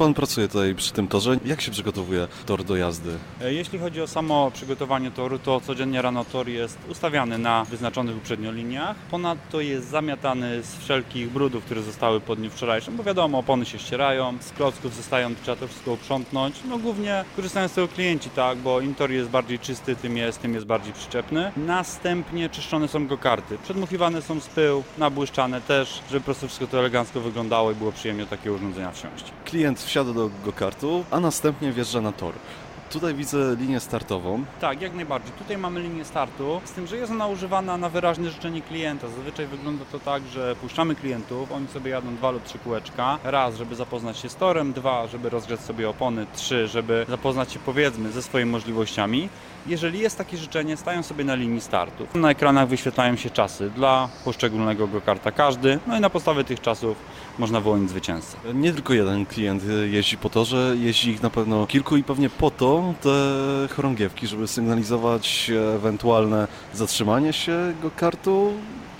pan pracuje tutaj przy tym torze? Jak się przygotowuje tor do jazdy? E, Jeśli chodzi o samo przygotowanie toru, to codziennie rano tor jest ustawiany na wyznaczonych uprzednio liniach. Ponadto jest zamiatany z wszelkich brudów, które zostały po dniu wczorajszym, bo wiadomo, opony się ścierają, z klocków zostają, trzeba to wszystko uprzątnąć. No głównie korzystają z tego klienci, tak, bo im tor jest bardziej czysty, tym jest, tym jest bardziej przyczepny. Następnie czyszczone są go karty. Przedmuchiwane są z pył, nabłyszczane też, żeby po prostu wszystko to elegancko wyglądało i było przyjemnie do takiego urządzenia wsiąść. Klient wsiada do go-kartu, a następnie wjeżdża na tor. Tutaj widzę linię startową. Tak, jak najbardziej. Tutaj mamy linię startu, z tym, że jest ona używana na wyraźne życzenie klienta. Zazwyczaj wygląda to tak, że puszczamy klientów, oni sobie jadą dwa lub trzy kółeczka. Raz, żeby zapoznać się z torem, dwa, żeby rozgrzać sobie opony, trzy, żeby zapoznać się powiedzmy ze swoimi możliwościami. Jeżeli jest takie życzenie, stają sobie na linii startu. Na ekranach wyświetlają się czasy dla poszczególnego go-karta każdy, no i na podstawie tych czasów można wyłonić zwycięzcę. Nie tylko jeden klient jeździ po torze, jeździ ich na pewno kilku i pewnie po to te chorągiewki, żeby sygnalizować ewentualne zatrzymanie się go-kartu.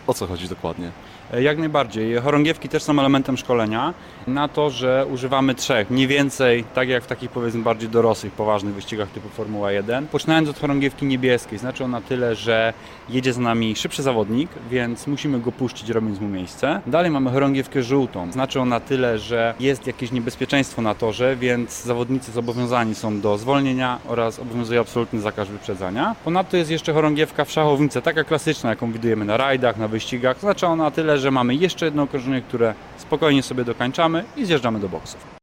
O co chodzi dokładnie? E, Jak najbardziej. Chorągiewki też są elementem szkolenia na to, że używamy trzech, nie więcej, tak jak w takich powiedzmy bardziej dorosłych, poważnych wyścigach typu Formuła 1. Poczynając od chorągiewki niebieskiej, znaczy ona tyle, że jedzie za nami szybszy zawodnik, więc musimy go puścić robiąc mu miejsce. Dalej mamy chorągiewkę żółtą, znaczy ona tyle, że jest jakieś niebezpieczeństwo na torze, więc zawodnicy zobowiązani są do zwolnienia oraz obowiązuje absolutny zakaz wyprzedzania. Ponadto jest jeszcze chorągiewka w szachownicy, taka klasyczna, jaką widujemy na rajdach, na wyścigach. Znaczy ona tyle, że mamy jeszcze jedno okrążenie, które spokojnie sobie dokańczamy i zjeżdżamy do boksów.